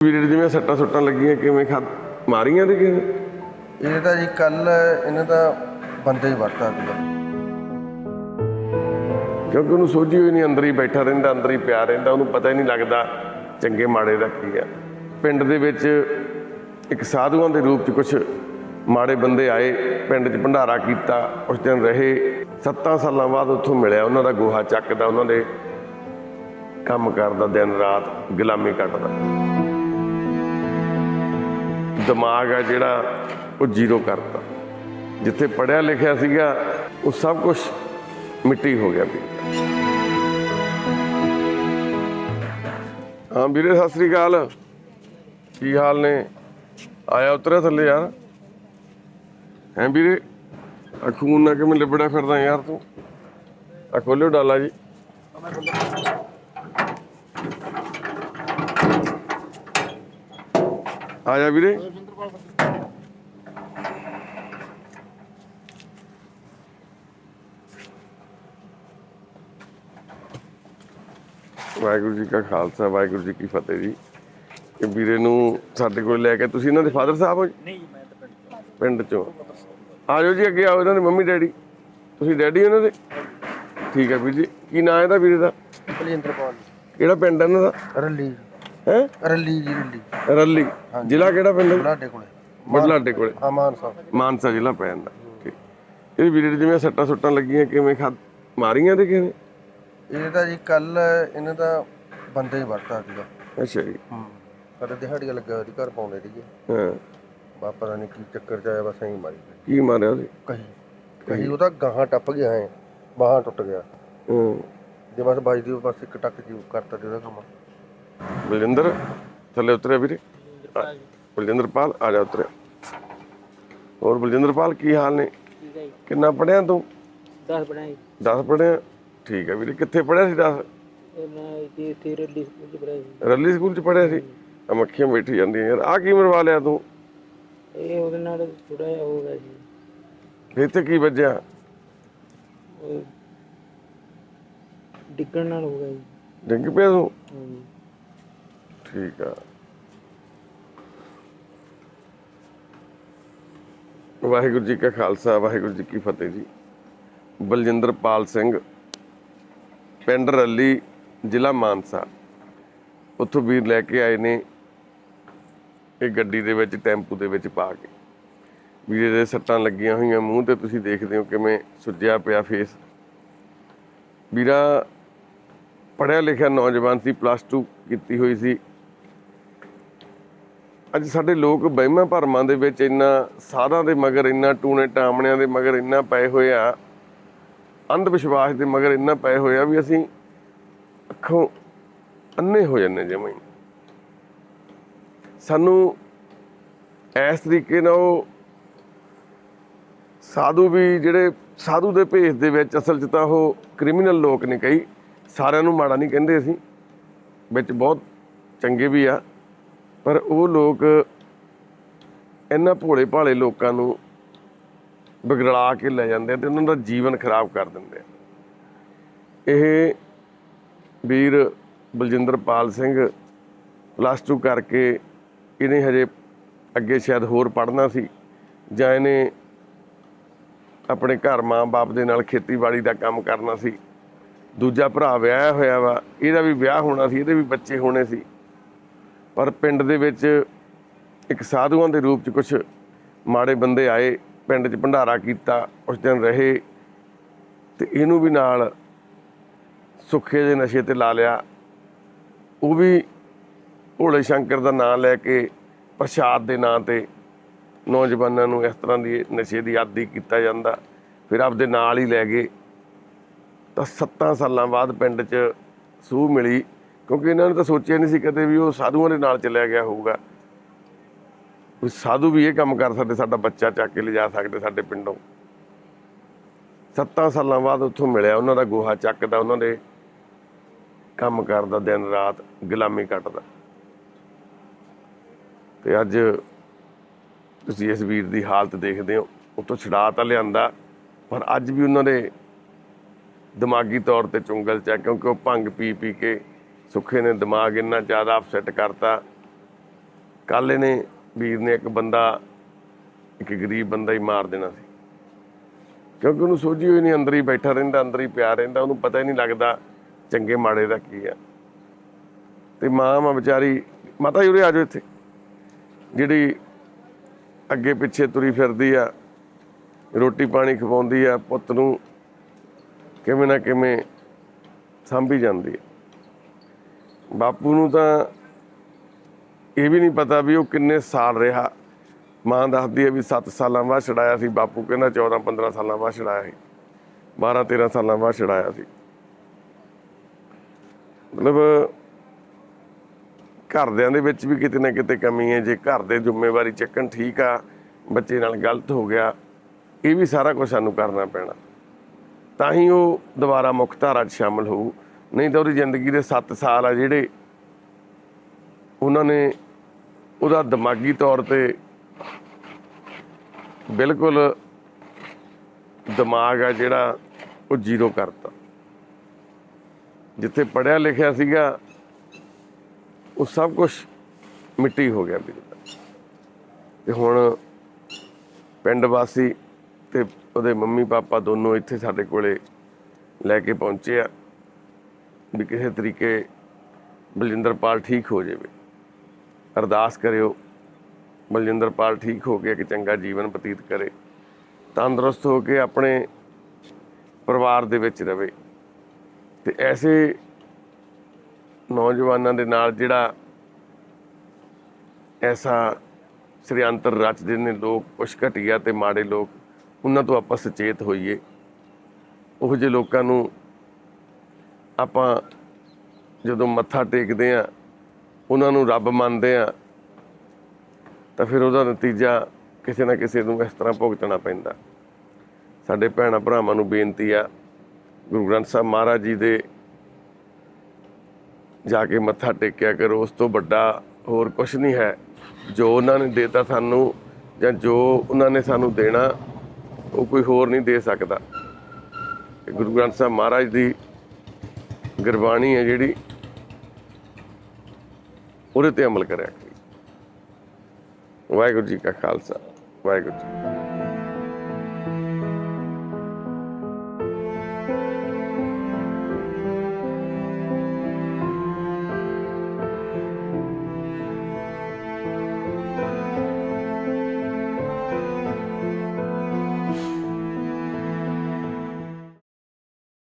ਵੀਰੇ ਜਿਵੇਂ ਸੱਟਾਂ ਸੁੱਟਾਂ ਲੱਗੀਆਂ ਕਿਵੇਂ ਖਾ ਮਾਰੀਆਂ ਤੇ ਕਿਵੇਂ? ਇਹ ਤਾਂ ਜੀ ਕੱਲ ਇਹਨੇ ਤਾਂ ਬੰਦੇ ਹੀ ਵਰਤਾ ਸੀਗਾ ਕਿਉਂਕਿ ਉਹਨੂੰ ਸੋਝੀ ਹੋਈ ਨਹੀਂ ਅੰਦਰ ਹੀ ਬੈਠਾ ਰਹਿੰਦਾ ਅੰਦਰ ਹੀ ਪਿਆ ਰਹਿੰਦਾ ਉਹਨੂੰ ਪਤਾ ਹੀ ਨਹੀਂ ਲੱਗਦਾ ਚੰਗੇ ਮਾੜੇ ਦਾ ਕੀ ਆ। ਪਿੰਡ ਦੇ ਵਿੱਚ ਇੱਕ ਸਾਧੂਆਂ ਦੇ ਰੂਪ 'ਚ ਕੁਝ ਮਾੜੇ ਬੰਦੇ ਆਏ ਪਿੰਡ 'ਚ ਭੰਡਾਰਾ ਕੀਤਾ ਉਸ ਦਿਨ ਰਹੇ। 7 ਸਾਲਾਂ ਬਾਅਦ ਉੱਥੋਂ ਮਿਲਿਆ ਉਹਨਾਂ ਦਾ ਗੋਹਾ ਚੱਕਦਾ ਉਹਨਾਂ ਦੇ ਕੰਮ ਕਰਦਾ ਦਿਨ ਰਾਤ ਗੁਲਾਮੀ ਕੱਟਦਾ। ਦਿਮਾਗ ਆ ਜਿਹੜਾ ਉਹ ਜ਼ੀਰੋ ਕਰਤਾ। ਜਿੱਥੇ ਪੜਿਆ ਲਿਖਿਆ ਸੀਗਾ, ਉਹ ਸਭ ਕੁਝ ਮਿੱਟੀ ਹੋ ਗਿਆ ਵੀ। ਹਾਂ ਵੀਰੇ, ਸਤਿ ਸ੍ਰੀ ਅਕਾਲ। ਕੀ ਹਾਲ ਨੇ? ਆਇਆ ਉਤਰਿਆ ਥੱਲੇ ਯਾਰ। ਹੈਂ ਵੀਰੇ? ਆ ਖੂਨ ਨਾ ਕਿਵੇਂ ਲਿਬੜਿਆ ਫਿਰਦਾ ਯਾਰ ਤੂੰ? ਆ ਖੋਲਿਓ ਡਾਲਾ ਜੀ। ਆ ਜਾ ਵੀਰੇ। ਵਾਹਿਗੁਰੂ ਜੀ ਕਾ ਖਾਲਸਾ ਵਾਹਿਗੁਰੂ ਜੀ ਕੀ ਫਤਿਹ ਜੀ। ਇਹ ਵੀਰੇ ਨੂੰ ਸਾਡੇ ਕੋਲ ਲੈ ਕੇ ਤੁਸੀਂ ਇਹਨਾਂ ਦੇ ਫਾਦਰ ਸਾਹਿਬ ਹੋ ਜੀ? ਨਹੀਂ ਮੈਂ ਤਾਂ ਪਿੰਡ ਪਿੰਡ ਚੋਂ। ਆ ਜਾਓ ਜੀ ਅੱਗੇ ਆਓ ਇਹਨਾਂ ਦੇ ਮੰਮੀ ਡੈਡੀ। ਤੁਸੀਂ ਡੈਡੀ ਇਹਨਾਂ ਦੇ? ਠੀਕ ਹੈ ਵੀਰ ਜੀ। ਕੀ ਨਾਂ ਹੈ ਇਹਦਾ ਵੀਰੇ ਦਾ? ਬਲਜਿੰਦਰ ਕਿਹੜਾ ਪਿੰਡ ਹੈ ਇਹਨਾਂ ਦਾ? ਰੱਲੀ। ਹੈ? ਰੱਲੀ ਜੀ ਰੱਲੀ। ਰੱਲੀ। ਜ਼ਿਲ੍ਹਾ ਕਿਹੜਾ ਪਿੰਡ? ਹੈ ਬਲਾਡੇ ਕੋਲੇ। ਬੜਲਾਡੇ ਕੋਲੇ। ਆਮਾਨ ਸਾਹਿਬ ਮਾਨਸਾ ਜ਼ਿਲ੍ਹਾ ਪੈ ਜਾਂਦਾ ਠੀਕ। ਇਹ ਵੀਰੇ ਦੇ ਜਿਵੇਂ ਸੱਟਾਂ ਸੁੱਟਾਂ ਲੱਗੀਆਂ ਕਿਵੇਂ ਖਾ ਮਾਰੀਆਂ ਤੇ ਕਿਵੇਂ? ਇਹ ਤਾਂ ਜੀ ਕੱਲ ਇਹਨੇ ਤਾਂ ਬੰਦੇ ਹੀ ਵਰਤਾ ਸੀਗਾ। ਅੱਛਾ ਜੀ। ਹੂੰ। ਸਾਡੇ ਦਿਹਾੜੀਆਂ ਲੱਗਿਆ ਹੋਇਆ ਸੀ ਘਰ ਪਾਉਂਦੇ ਸੀਗੇ। ਹਾਂ। ਬਾ ਪਤਾ ਨਹੀਂ ਕੀ ਚੱਕਰ ਚ ਆਇਆ ਬਸ ਐਂ ਹੀ ਮਾਰੀ ਗਏ। ਕੀ ਮਾਰਿਆ ਉਹਦੇ? ਕਹੀ। ਕਹੀ। ਉਹਦਾ ਗਾਹਾਂ ਟੱਪ ਗਿਆ ਬਾਹਾਂ ਟੁੱਟ ਗਿਆ। ਹਾਂ। ਜੇ ਬਸ ਵੱਜਦੀ ਉਹ ਬਸ ਇੱਕ ਟੱਕ ਜੀ ਕਰਤਾ ਉਹਦਾ ਕੰਮ। ਬਲਜਿੰਦਰ ਥੱਲੇ ਉਤਰਿਆ ਵੀਰੇ। ਆ, ਬਲਜਿੰਦਰ ਪਾਲ ਆ ਜਾ ਉਤਰਿਆ ਹੋਰ ਬਲਜਿੰਦਰ ਪਾਲ ਕੀ ਹਾਲ ਨੇ? ਠੀਕ ਹੈ ਜੀ। ਕਿੰਨਾ ਪੜਿਆ ਤੂੰ? 10 ਬਣਾਈ 10 ਪੜਿਆ ਠੀਕ ਹੈ ਵੀਰੇ ਕਿੱਥੇ ਪੜਿਆ ਸੀ 10 ਇਹ ਮੈਂ ਇੱਥੇ ਇੱਥੇ ਰੈਲੀ ਸਕੂਲ ਚ ਬਣਾਈ ਰੱਲੀ ਸਕੂਲ ਚ ਪੜਿਆ ਸੀ? ਆ ਮੱਖੀਆਂ ਬੈਠੀ ਜਾਂਦੀਆਂ ਯਾਰ ਆ ਕੀ ਮਰਵਾ ਲਿਆ ਤੂੰ? ਇਹ ਉਹਦੇ ਨਾਲ ਥੋੜਾ ਜਿਹਾ ਹੋ ਗਿਆ ਜੀ। ਫਿਰ ਇੱਥੇ ਕੀ ਵੱਜਿਆ? ਡਿੱਗਣ ਨਾਲ ਹੋ ਗਿਆ ਜੀ। ਡਿੱਗ ਪਿਆ ਤੂੰ? ਠੀਕ ਆ। ਵਾਹਿਗੁਰੂ ਜੀ ਕਾ ਖਾਲਸਾ, ਵਾਹਿਗੁਰੂ ਜੀ ਕੀ ਫਤਿਹ ਜੀ। ਬਲਜਿੰਦਰਪਾਲ ਸਿੰਘ, ਪਿੰਡ ਰੱਲੀ, ਜ਼ਿਲ੍ਹਾ ਮਾਨਸਾ। ਉੱਥੋਂ ਵੀਰ ਲੈ ਕੇ ਆਏ ਨੇ, ਇਹ ਗੱਡੀ ਦੇ ਵਿੱਚ, ਟੈਂਪੂ ਦੇ ਵਿੱਚ ਪਾ ਕੇ। ਵੀਰੇ ਦੇ ਸੱਟਾਂ ਲੱਗੀਆਂ ਹੋਈਆਂ, ਮੂੰਹ ਤੇ ਤੁਸੀਂ ਦੇਖਦੇ ਹੋ ਕਿਵੇਂ ਸੁੱਜਿਆ ਪਿਆ ਫੇਸ ਵੀਰਾ ਪੜ੍ਹਿਆ ਲਿਖਿਆ ਨੌਜਵਾਨ ਸੀ ਪਲੱਸ 2 ਕੀਤੀ ਹੋਈ ਸੀ। ਅੱਜ ਸਾਡੇ ਲੋਕ ਵਹਿਮਾਂ ਭਰਮਾਂ ਦੇ ਵਿੱਚ ਇੰਨਾ ਸਾਧਾਂ ਦੇ ਮਗਰ, ਇੰਨਾ ਟੂਣੇ ਟਾਮਣਿਆਂ ਦੇ ਮਗਰ ਇੰਨਾ ਪਏ ਹੋਏ ਆ ਅੰਧ ਵਿਸ਼ਵਾਸ ਦੇ ਮਗਰ ਇੰਨਾ ਪਏ ਹੋਏ ਆ ਵੀ ਅਸੀਂ ਅੱਖੋਂ ਅੰਨੇ ਹੋ ਜਾਂਦੇ ਜਿਵੇਂ ਸਾਨੂੰ ਇਸ ਤਰੀਕੇ ਨਾਲ ਉਹ ਸਾਧੂ ਵੀ ਜਿਹੜੇ ਸਾਧੂ ਦੇ ਭੇਸ ਦੇ ਵਿੱਚ ਅਸਲ 'ਚ ਤਾਂ ਉਹ ਕ੍ਰਿਮੀਨਲ ਲੋਕ ਨੇ ਕਈ, ਸਾਰਿਆਂ ਨੂੰ ਮਾੜਾ ਨਹੀਂ ਕਹਿੰਦੇ ਅਸੀਂ, ਵਿੱਚ ਬਹੁਤ ਚੰਗੇ ਵੀ ਆ। ਪਰ ਉਹ ਲੋਕ ਇਹਨਾਂ ਭੋਲੇ ਭਾਲੇ ਲੋਕਾਂ ਨੂੰ ਵਿਗੜਾ ਕੇ ਲੈ ਜਾਂਦੇ ਆ ਤੇ ਉਹਨਾਂ ਦਾ ਜੀਵਨ ਖਰਾਬ ਕਰ ਦਿੰਦੇ ਆ। ਇਹ ਵੀਰ ਬਲਜਿੰਦਰਪਾਲ ਸਿੰਘ ਪਲੱਸ 2 ਕਰਕੇ ਇਹਨੇ ਹਜੇ ਅੱਗੇ ਸ਼ਾਇਦ ਹੋਰ ਪੜ੍ਹਨਾ ਸੀ ਜਾਂ ਇਹਨੇ ਆਪਣੇ ਘਰ ਮਾਂ-ਬਾਪ ਦੇ ਨਾਲ ਖੇਤੀਬਾੜੀ ਦਾ ਕੰਮ ਕਰਨਾ ਸੀ। ਦੂਜਾ ਭਰਾ ਵਿਆਹ ਹੋਇਆ ਵਾ, ਇਹਦਾ ਵੀ ਵਿਆਹ ਹੋਣਾ ਸੀ, ਇਹਦੇ ਵੀ ਬੱਚੇ ਹੋਣੇ ਸੀ। ਪਰ ਪਿੰਡ ਦੇ ਵਿੱਚ ਇੱਕ ਸਾਧੂਆਂ ਦੇ ਰੂਪ 'ਚ ਕੁਝ ਮਾੜੇ ਬੰਦੇ ਆਏ, ਪਿੰਡ 'ਚ ਭੰਡਾਰਾ ਕੀਤਾ ਉਸ ਦਿਨ ਰਹੇ ਤੇ ਇਹਨੂੰ ਵੀ ਨਾਲ ਸੁੱਖੇ ਦੇ ਨਸ਼ੇ ਤੇ ਲਾ ਲਿਆ। ਉਹ ਵੀ ਭੋਲੇ ਸ਼ੰਕਰ ਦਾ ਨਾਮ ਲੈ ਕੇ ਪ੍ਰਸ਼ਾਦ ਦੇ ਨਾਂ ਤੇ ਨੌਜਵਾਨਾਂ ਨੂੰ ਇਸ ਤਰ੍ਹਾਂ ਦੀ ਨਸ਼ੇ ਦੀ ਆਦੀ ਕੀਤਾ ਜਾਂਦਾ। ਫਿਰ ਆਪਦੇ ਨਾਲ ਹੀ ਲੈ ਗਏ। ਤਾਂ 7 ਸਾਲਾਂ ਬਾਅਦ ਪਿੰਡ 'ਚ ਸੂਹ ਮਿਲੀ। ਕਿਉਂਕਿ ਇਹਨਾਂ ਨੇ ਤਾਂ ਸੋਚਿਆ ਨਹੀਂ ਸੀ ਕਦੇ ਵੀ ਉਹ ਸਾਧੂਆਂ ਦੇ ਨਾਲ ਚੱਲਿਆ ਗਿਆ ਹੋਊਗਾ। ਕੋਈ ਸਾਧੂ ਵੀ ਇਹ ਕੰਮ ਕਰ ਸਕਦੇ, ਸਾਡਾ ਬੱਚਾ ਚੱਕ ਕੇ ਲਿਜਾ ਸਕਦੇ ਸਾਡੇ ਪਿੰਡੋਂ। 7 ਸਾਲਾਂ ਬਾਅਦ ਉੱਥੋਂ ਮਿਲਿਆ ਉਹਨਾਂ ਦਾ ਗੋਹਾ ਚੱਕਦਾ, ਉਹਨਾਂ ਦੇ ਕੰਮ ਕਰਦਾ ਦਿਨ ਰਾਤ, ਗੁਲਾਮੀ ਕੱਟਦਾ। ਤੇ ਅੱਜ ਤੁਸੀਂ ਇਸ ਵੀਰ ਦੀ ਹਾਲਤ ਦੇਖਦੇ ਹੋ ਉਤੋਂ ਛਡਾ ਤਾਂ ਲਿਆਂਦਾ, ਪਰ ਅੱਜ ਵੀ ਉਹਨਾਂ ਦੇ ਦਿਮਾਗੀ ਤੌਰ ਤੇ ਚੁੰਗਲ ਚ ਹੈ, ਕਿਉਂਕਿ ਉਹ ਭੰਗ ਪੀ ਪੀ ਕੇ ਸੁੱਖੇ ਨੇ ਦਿਮਾਗ ਇੰਨਾ ਜ਼ਿਆਦਾ ਅਪਸੈਟ ਕਰਤਾ। ਕੱਲ ਇਹਨੇ ਵੀਰ ਨੇ ਇੱਕ ਬੰਦਾ, ਇੱਕ ਗਰੀਬ ਬੰਦਾ ਹੀ ਮਾਰ ਦੇਣਾ ਸੀ। ਕਿਉਂਕਿ ਉਹਨੂੰ ਸੋਝੀ ਹੋਈ ਨਹੀਂ, ਅੰਦਰ ਹੀ ਬੈਠਾ ਰਹਿੰਦਾ, ਅੰਦਰ ਹੀ ਪਿਆ ਰਹਿੰਦਾ, ਉਹਨੂੰ ਪਤਾ ਹੀ ਨਹੀਂ ਲੱਗਦਾ ਚੰਗੇ ਮਾੜੇ ਦਾ ਕੀ ਆ। ਤੇ ਮਾਂ ਮਾ ਵਿਚਾਰੀ, ਮਾਤਾ ਜੀ ਉਰੇ ਆ ਜਾਓ ਇੱਥੇ। ਜਿਹੜੀ ਅੱਗੇ ਪਿੱਛੇ ਤੁਰੀ ਫਿਰਦੀ ਆ, ਰੋਟੀ ਪਾਣੀ ਖਵਾਉਂਦੀ ਆ, ਪੁੱਤ ਨੂੰ ਕਿਵੇਂ ਨਾ ਕਿਵੇਂ ਸਾਂਭੀ ਜਾਂਦੀ ਆ। ਬਾਪੂ ਨੂੰ ਤਾਂ ਇਹ ਵੀ ਨਹੀਂ ਪਤਾ ਵੀ ਉਹ ਕਿੰਨੇ ਸਾਲ ਰਿਹਾ। ਮਾਂ ਦੱਸਦੀ ਹੈ ਵੀ 7 ਸਾਲਾਂ ਬਾਅਦ ਛਡਾਇਆ ਸੀ। ਬਾਪੂ ਕਹਿੰਦਾ 14 15 ਸਾਲਾਂ ਬਾਅਦ ਛਡਾਇਆ ਸੀ। 12 13 ਸਾਲਾਂ ਬਾਅਦ ਛੜਾਇਆ ਸੀ। ਮਤਲਬ ਘਰਦਿਆਂ ਦੇ ਵਿੱਚ ਵੀ ਕਿਤੇ ਨਾ ਕਿਤੇ ਕਮੀ ਹੈ। ਜੇ ਘਰ ਦੇ ਜ਼ਿੰਮੇਵਾਰੀ ਚੱਕਣ ਠੀਕ ਆ, ਬੱਚੇ ਨਾਲ ਗਲਤ ਹੋ ਗਿਆ, ਇਹ ਵੀ ਸਾਰਾ ਕੁਝ ਸਾਨੂੰ ਕਰਨਾ ਪੈਣਾ। ਤਾਂ ਹੀ ਉਹ ਦੁਬਾਰਾ ਮੁੱਖ ਧਾਰਾ 'ਚ ਸ਼ਾਮਲ ਹੋਊ। ਨਹੀਂ ਤਾਂ ਉਹਦੀ ਜ਼ਿੰਦਗੀ ਦੇ 7 ਸਾਲ ਆ ਜਿਹੜੇ ਉਹਨਾਂ ਨੇ ਉਹਦਾ ਦਿਮਾਗੀ ਤੌਰ ਤੇ ਬਿਲਕੁਲ ਦਿਮਾਗ ਆ ਜਿਹੜਾ ਉਹ ਜ਼ੀਰੋ ਕਰਤਾ। ਜਿੱਥੇ ਪੜਿਆ ਲਿਖਿਆ ਸੀਗਾ, ਉਹ ਸਭ ਕੁਝ ਮਿੱਟੀ ਹੋ ਗਿਆ ਵੀਰ ਤੇ ਹੁਣ ਪਿੰਡ ਵਾਸੀ ਤੇ ਉਹਦੇ ਮੰਮੀ ਪਾਪਾ ਦੋਨੋਂ ਇੱਥੇ ਸਾਡੇ ਕੋਲੇ ਲੈ ਕੇ ਪਹੁੰਚੇ ਆ। ਵੀ ਕਿਸੇ ਤਰੀਕੇ ਬਲਜਿੰਦਰਪਾਲ ਠੀਕ ਹੋ ਜਾਵੇ। ਅਰਦਾਸ ਕਰਿਓ, ਬਲਜਿੰਦਰਪਾਲ ਠੀਕ ਹੋ ਕੇ ਇੱਕ ਚੰਗਾ ਜੀਵਨ ਬਤੀਤ ਕਰੇ। ਤੰਦਰੁਸਤ ਹੋ ਕੇ ਆਪਣੇ ਪਰਿਵਾਰ ਦੇ ਵਿੱਚ ਰਵੇ। ਤੇ ਐਸੇ ਨੌਜਵਾਨਾਂ ਦੇ ਨਾਲ ਜਿਹੜਾ ਐਸਾ ਸ਼੍ਰੀਅੰਤਰ ਰਚਦੇ ਨੇ ਲੋਕ ਕੁਛ ਘਟੀਆ ਤੇ ਮਾੜੇ ਲੋਕ, ਉਹਨਾਂ ਤੋਂ ਆਪਾਂ ਸੁਚੇਤ ਹੋਈਏ। ਉਹ ਜਿਹੇ ਲੋਕਾਂ ਨੂੰ ਆਪਾਂ ਜਦੋਂ ਮੱਥਾ ਟੇਕਦੇ ਆ, ਉਹਨਾਂ ਨੂੰ ਰੱਬ ਮੰਨਦੇ ਆ, ਤਾਂ ਫਿਰ ਉਹਦਾ ਨਤੀਜਾ ਕਿਸੇ ਨਾ ਕਿਸੇ ਨੂੰ ਇਸ ਤਰ੍ਹਾਂ ਭੁਗਤਣਾ ਪੈਂਦਾ। ਸਾਡੇ ਭੈਣਾਂ ਭਰਾਵਾਂ ਨੂੰ ਬੇਨਤੀ ਆ, ਗੁਰੂ ਗ੍ਰੰਥ ਸਾਹਿਬ ਮਹਾਰਾਜ ਜੀ ਦੇ ਜਾ ਕੇ ਮੱਥਾ ਟੇਕਿਆ ਕਰੋ, ਉਸ ਤੋਂ ਵੱਡਾ ਹੋਰ ਕੁਝ ਨਹੀਂ ਹੈ। ਜੋ ਉਹਨਾਂ ਨੇ ਦੇਤਾ ਸਾਨੂੰ ਜਾਂ ਜੋ ਉਹਨਾਂ ਨੇ ਸਾਨੂੰ ਦੇਣਾ, ਉਹ ਕੋਈ ਹੋਰ ਨਹੀਂ ਦੇ ਸਕਦਾ। ਗੁਰੂ ਗ੍ਰੰਥ ਸਾਹਿਬ ਮਹਾਰਾਜ ਦੀ ਗੁਰਬਾਣੀ ਹੈ ਜਿਹੜੀ ਉਹਦੇ ਤੇ ਅਮਲ ਕਰਿਆ ਕਰੀ। ਵਾਹਿਗੁਰੂ ਜੀ ਕਾ ਖਾਲਸਾ ਵਾਹਿਗੁਰੂ ਜੀ